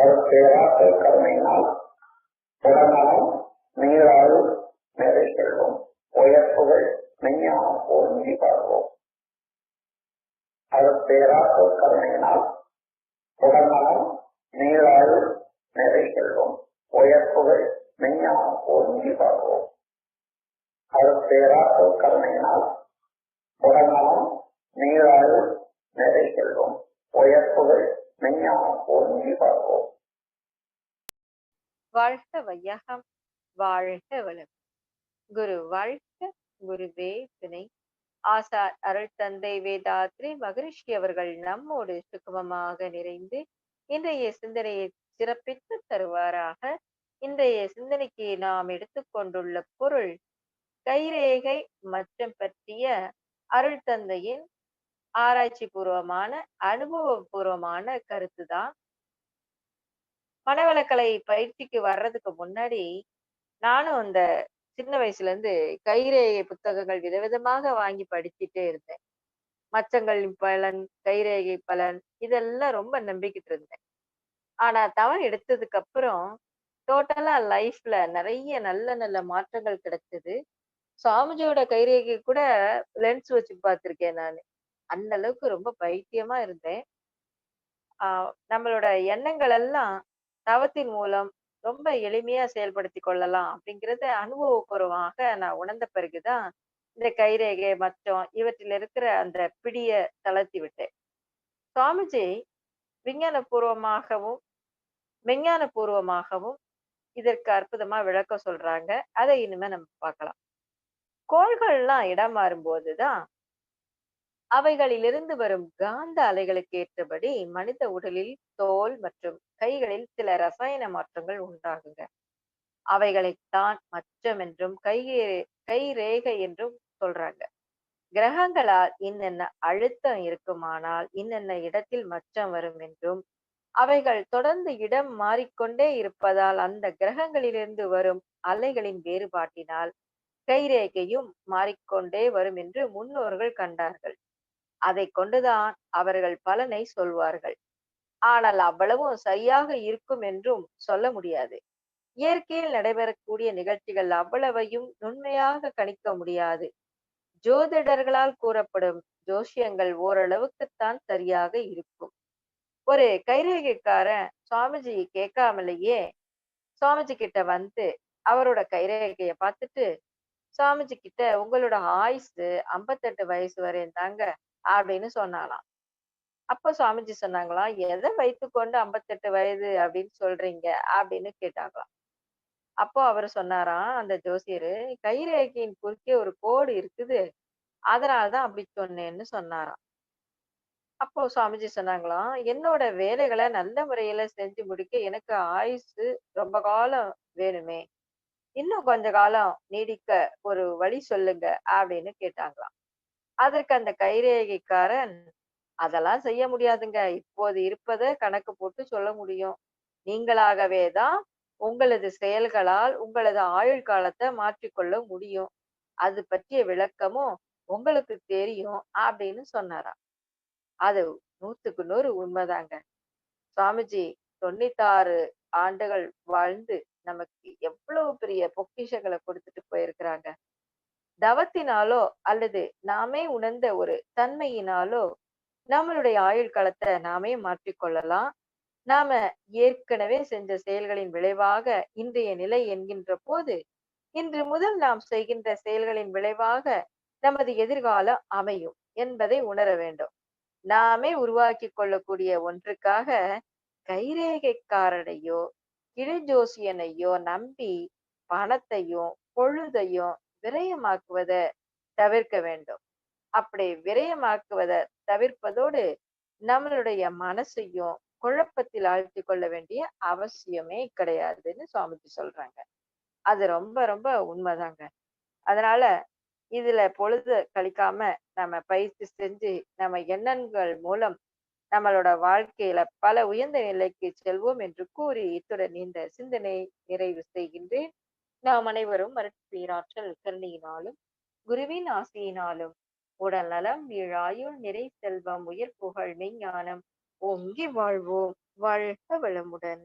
அவர் பேராசை கருணையினால் உடல்நலம் நீராறு நிறை செல்வோம் உயர்ப்புகள் மெஞ்ஞானம் ஓங்கி வாழ்வோம் அவர் பேராசை கருணையினால் உடல்நலம் நீராறு நிறை செல்வோம் உயர்ப்புகள் மெஞ்ஞானம் ஓங்கி வாழ்வோம் அவர் பேராசை கருணையினால் உடல்நலம் நீராறு நிறை செல்வோம் உயர்ப்புகள் மெஞ்ஞானம் ஓங்கி வாழ்வோம் வாழ்க வையகம் வாழ்க வளம். குரு வாழ்க குருவே துணை. ஆசார் அருள் தந்தை வேதாத்ரி மகரிஷி அவர்கள் நம்மோடு சுகமமாக நிறைந்து இன்றைய சிந்தனையை சிறப்பித்து தருவாராக. இன்றைய சிந்தனைக்கு நாம் எடுத்துக்கொண்டுள்ள பொருள் கைரேகை மச்சம் பற்றிய அருள் தந்தையின் ஆராய்ச்சி பூர்வமான அனுபவபூர்வமான கருத்துதான். மனவளக்கலை பயிற்சிக்கு வர்றதுக்கு முன்னாடி நானும் அந்த சின்ன வயசுல இருந்து கைரேகை புத்தகங்கள் விதவிதமாக வாங்கி படிச்சுட்டே இருந்தேன். மச்சங்களின் பலன் கைரேகை பலன் இதெல்லாம் ரொம்ப நம்பிக்கிட்டு இருந்தேன். ஆனா தவறு எடுத்ததுக்கு அப்புறம் டோட்டலா லைஃப்ல நிறைய நல்ல நல்ல மாற்றங்கள் கிடைச்சது. சுவாமிஜியோட கைரேகை கூட லென்ஸ் வச்சு பார்த்திருக்கேன் நான். அந்த அளவுக்கு ரொம்ப பைத்தியமா இருந்தேன். ஆஹ் நம்மளோட எண்ணங்கள் எல்லாம் தவத்தின் மூலம் ரொம்ப எளிமையா செயல்படுத்தி கொள்ளலாம் அப்படிங்கறத அனுபவபூர்வமாக நான் உணர்ந்த பிறகுதான் இந்த கைரேகை மற்றும் இவற்றில் இருக்கிற அந்த பிடிய தளர்த்தி விட்டேன். சுவாமிஜி விஞ்ஞான பூர்வமாகவும் விஞ்ஞான பூர்வமாகவும் இதற்கு அற்புதமா விளக்கம் சொல்றாங்க. அதை இனிமே நம்ம பார்க்கலாம். கோள்கள்லாம் இடம் மாறும்போதுதான் அவைகளிலிருந்து வரும் காந்த அலைகளுக்கு ஏற்றபடி மனித உடலில் தோல் மற்றும் கைகளில் சில ரசாயன மாற்றங்கள் உண்டாகுங்க. அவைகளைத்தான் மச்சம் என்றும் கை கை ரேகை என்றும் சொல்றாங்க. கிரகங்களால் இன்னென்ன அழுத்தம் இருக்குமானால் இன்னென்ன இடத்தில் மச்சம் வரும் என்றும் அவைகள் தொடர்ந்து இடம் மாறிக்கொண்டே இருப்பதால் அந்த கிரகங்களிலிருந்து வரும் அலைகளின் வேறுபாட்டினால் கைரேகையும் மாறிக்கொண்டே வரும் என்று முன்னோர்கள் கண்டார்கள். அதை கொண்டுதான் அவர்கள் பலனை சொல்வார்கள். ஆனால் அவ்வளவும் சரியாக இருக்கும் என்றும் சொல்ல முடியாது. இயற்கையில் நடைபெறக்கூடிய நிகழ்ச்சிகள் அவ்வளவையும் நுண்மையாக கணிக்க முடியாது. ஜோதிடர்களால் கூறப்படும் ஜோசியங்கள் ஓரளவுக்குத்தான் சரியாக இருக்கும். ஒரு கைரேகைக்காரன் சுவாமிஜி கேட்காமலேயே சுவாமிஜி கிட்ட வந்து அவரோட கைரேகையை பார்த்துட்டு சுவாமிஜி கிட்ட உங்களோட ஆயுசு ஐம்பத்தெட்டு வயசு வரையும் தாங்க அப்படின்னு சொன்னாலாம். அப்ப சுவாமிஜி சொன்னாங்களாம் எதை வைத்துக்கொண்டு ஐம்பத்தெட்டு வயது அப்படின்னு சொல்றீங்க? அப்படின்னு கேட்டாங்களாம். அப்போ அவர் சொன்னாராம் அந்த ஜோசியர் கைரேகையின் குறுக்கே ஒரு கோடு இருக்குது. அதனாலதான் அப்படி சொன்னேன்னு சொன்னாராம். அப்போ சுவாமிஜி சொன்னாங்களாம் என்னோட வேலைகளை நல்ல முறையில செஞ்சு முடிக்க எனக்கு ஆயுசு ரொம்ப காலம் வேணுமே. இன்னும் கொஞ்ச காலம் நீடிக்க ஒரு வழி சொல்லுங்க அப்படின்னு கேட்டாங்களாம். அதற்கு அந்த கைரேகைக்காரன் அதெல்லாம் செய்ய முடியாதுங்க. இப்போது இருப்பதை கணக்கு போட்டு சொல்ல முடியும். நீங்களாகவே தான் உங்களது செயல்களால் உங்களது ஆயுள் காலத்தை மாற்றிக்கொள்ள முடியும். அது பற்றிய விளக்கமும் உங்களுக்கு தெரியும் அப்படின்னு சொன்னாராம். அது நூத்துக்கு நூறு உண்மைதாங்க. சுவாமிஜி தொண்ணூத்தாறு ஆண்டுகள் வாழ்ந்து நமக்கு எவ்வளவு பெரிய பொக்கிஷங்களை கொடுத்துட்டு போயிருக்கிறாங்க. தவத்தினாலோ அல்லது நாமே உணர்ந்த ஒரு தன்மையினாலோ நம்மளுடைய ஆயுள் காலத்தை நாமே மாற்றிக்கொள்ளலாம். நாம ஏற்கனவே செஞ்ச செயல்களின் விளைவாக இன்றைய நிலை என்கின்ற போது இன்று முதல் நாம் செய்கின்ற செயல்களின் விளைவாக நமது எதிர்காலம் அமையும் என்பதை உணர வேண்டும். நாமே உருவாக்கி கொள்ளக்கூடிய ஒன்றுக்காக கைரேகைக்காரனையோ கிளிஜோசியனையோ நம்பி பணத்தையும் பொழுதையும் விரயமாக்குவதை தவிர்க்க வேண்டும். அப்படி விரயமாக்குவதை தவிர்ப்பதோடு நம்மளுடைய மனசையும் குழப்பத்தில் ஆழ்த்தி கொள்ள வேண்டிய அவசியமே கிடையாதுன்னு சுவாமிஜி சொல்றாங்க. அது ரொம்ப ரொம்ப உண்மைதாங்க. அதனால இதுல பொழுது கழிக்காம நம்ம பயிற்சி செஞ்சு நம்ம எண்ணங்கள் மூலம் நம்மளோட வாழ்க்கையில பல உயர்ந்த நிலைக்கு செல்வோம் என்று கூறி இத்துடன் இந்த சிந்தனை நிறைவு செய்கின்றேன். நாம் அனைவரும் மருட்பேராற்றல் கருணையினாலும் குருவின் ஆசையினாலும் உடல் நலம் வீழாயுள் நிறை செல்வம் உயிர் புகழ் மெய்ஞானம் ஓங்கி வாழ்வோம். வாழ்க வளமுடன்.